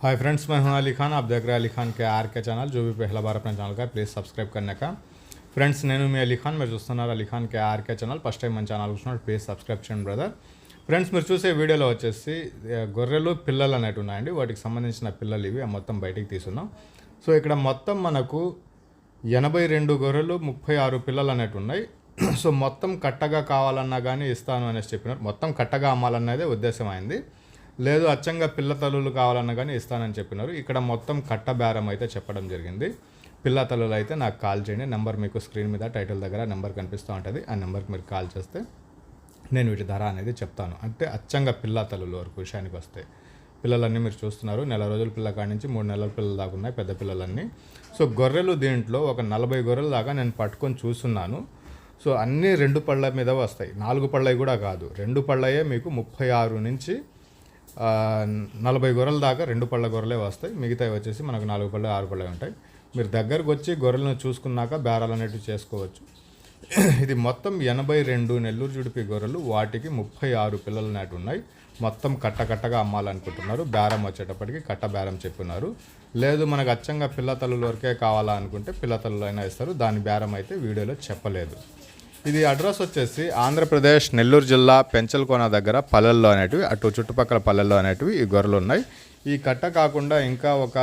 Hi friends मैं हूं अली खान आप देख रहे हैं अली खान के आर के ఛానల్ जो भी पहला बार अपने ఛానల్ का ప్లీజ్ సబ్స్క్రైబ్ करने का ఫ్రెండ్స్ నేను మీ అలీ ఖాన్ మీరు చూస్తున్నారు Ali Khan K R K channel first time మన ఛానల్ చూస్తున్నారు ప్లీజ్ సబ్స్క్రైబ్ చేయండి బ్రదర్ ఫ్రెండ్స్ మీరు చూసే వీడియోలో వచ్చేసి ఏ, గొర్రెలు పిల్లలు అనేవి ఉన్నాయండి వాటికి సంబంధించిన పిల్లలు ఇవి ఆ మొత్తం బయటికి తీసుకున్నాం సో ఇక్కడ మొత్తం మనకు ఎనభై రెండు గొర్రెలు ముప్పై ఆరు పిల్లలు అనేవి ఉన్నాయి సో మొత్తం కట్టగా కావాలన్నా కానీ ఇస్తాను అనేసి చెప్పినారు మొత్తం కట్టగా అమ్మాలన్నదే ఉద్దేశం అయింది లేదు అచ్చంగా పిల్ల తల్లులు కావాలన్నా కానీ ఇస్తానని చెప్పినారు. ఇక్కడ మొత్తం కట్ట బేరం అయితే చెప్పడం జరిగింది. పిల్ల తల్లులు అయితే నాకు కాల్ చేయండి. నెంబర్ మీకు స్క్రీన్ మీద టైటిల్ దగ్గర నెంబర్ కనిపిస్తూ ఉంటుంది. ఆ నెంబర్కి మీరు కాల్ చేస్తే నేను వీటి ధర అనేది చెప్తాను. అంటే అచ్చంగా పిల్ల తల్లులు వరకు విషయానికి వస్తే పిల్లలన్నీ మీరు చూస్తున్నారు. నెల రోజుల పిల్ల కాడి నుంచి మూడు నెలల పిల్లల దాకా ఉన్నాయి పెద్ద పిల్లలన్నీ. సో గొర్రెలు దీంట్లో ఒక నలభై గొర్రెల దాకా నేను పట్టుకొని చూస్తున్నాను. సో అన్నీ రెండు పళ్ళ మీద వస్తాయి. నాలుగు పళ్ళవి కూడా కాదు. రెండు పళ్ళయే మీకు ముప్పై ఆరు నుంచి నలభై గొర్రెల దాకా రెండు పళ్ళ గొర్రెలే వస్తాయి. మిగతావి వచ్చేసి మనకు నాలుగు పళ్ళ ఆరు పళ్ళే ఉంటాయి. మీరు దగ్గరకు వచ్చి గొర్రెలను చూసుకున్నాక బేరాలు అనేటివి చేసుకోవచ్చు. ఇది మొత్తం ఎనభై రెండు నెల్లూరు జుడిపి గొర్రెలు వాటికి ముప్పై ఆరు పిల్లలు నాటి ఉన్నాయి. మొత్తం కట్ట కట్టగా అమ్మాలనుకుంటున్నారు. బేరం వచ్చేటప్పటికి కట్ట బేరం చెప్పున్నారు లేదు మనకు అచ్చంగా పిల్లతల్లుల వరకే కావాలా అనుకుంటే పిల్ల అయినా ఇస్తారు. దాని బేరం అయితే వీడియోలో చెప్పలేదు. ఇది అడ్రస్ వచ్చేసి ఆంధ్రప్రదేశ్ నెల్లూరు జిల్లా పెంచల్కోన దగ్గర పల్లెల్లో అనేటివి అటు చుట్టుపక్కల పల్లెల్లో అనేటివి ఈ గొర్రెలు ఉన్నాయి. ఈ కట్ట కాకుండా ఇంకా ఒక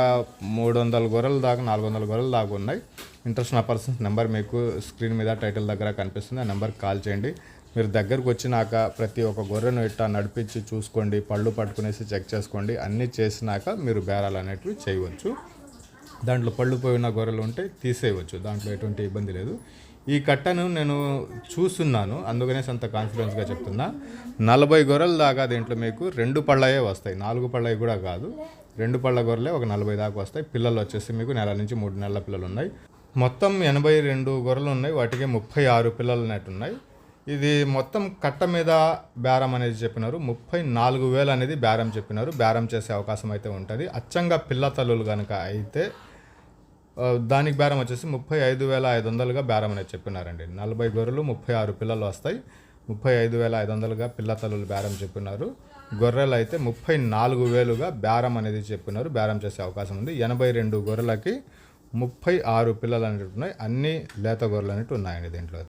మూడు వందల గొర్రెల దాకా నాలుగు వందల గొర్రెల దాకా ఉన్నాయి. ఇంట్రెస్ట్ నా పర్సన్స్ నెంబర్ మీకు స్క్రీన్ మీద టైటిల్ దగ్గర కనిపిస్తుంది. ఆ నెంబర్కి కాల్ చేయండి. మీరు దగ్గరకు వచ్చినాక ప్రతి ఒక్క గొర్రెను ఇట్టా నడిపించి చూసుకోండి పళ్ళు పట్టుకునేసి చెక్ చేసుకోండి అన్నీ చేసినాక మీరు బేరాలు అనేటివి చేయవచ్చు. దాంట్లో పళ్ళు పోయిన గొర్రెలు ఉంటే తీసేయవచ్చు దాంట్లో ఎటువంటి ఇబ్బంది లేదు. ఈ కట్టను నేను చూస్తున్నాను అందుకనే అంత కాన్ఫిడెన్స్గా చెప్తున్నా. నలభై గొర్రెల దాకా దీంట్లో మీకు రెండు పళ్ళయే వస్తాయి నాలుగు పళ్ళవి కూడా కాదు. రెండు పళ్ళ గొర్రెలే ఒక నలభై దాకా వస్తాయి. పిల్లలు వచ్చేసి మీకు నెల నుంచి మూడు నెలల పిల్లలు ఉన్నాయి. మొత్తం ఎనభై రెండు గొర్రెలు ఉన్నాయి వాటికి ముప్పై ఆరు పిల్లలు ఉన్నాయి. ఇది మొత్తం కట్ట మీద బేరం అనేది చెప్పినారు. ముప్పై నాలుగు వేలు అనేది బేరం చెప్పినారు. బేరం చేసే అవకాశం అయితే ఉంటుంది. అచ్చంగా పిల్ల తల్లులు కనుక అయితే దానికి బేరం వచ్చేసి ముప్పై ఐదు వేల ఐదు వందలుగా బేరం అనేది చెప్పినారండి. నలభై గొర్రెలు ముప్పై ఆరు పిల్లలు వస్తాయి. ముప్పై ఐదు వేల ఐదు వందలుగా పిల్ల తల్లులు బేరం చెప్పినారు. గొర్రెలు అయితే ముప్పై నాలుగు వేలుగా బేరం అనేది చెప్పినారు. బేరం చేసే అవకాశం ఉంది. ఎనభై రెండు గొర్రెలకి ముప్పై ఆరు పిల్లలు అనేవి ఉన్నాయి అన్ని లేత గొర్రెలు అనేవి ఉన్నాయండి దీంట్లో.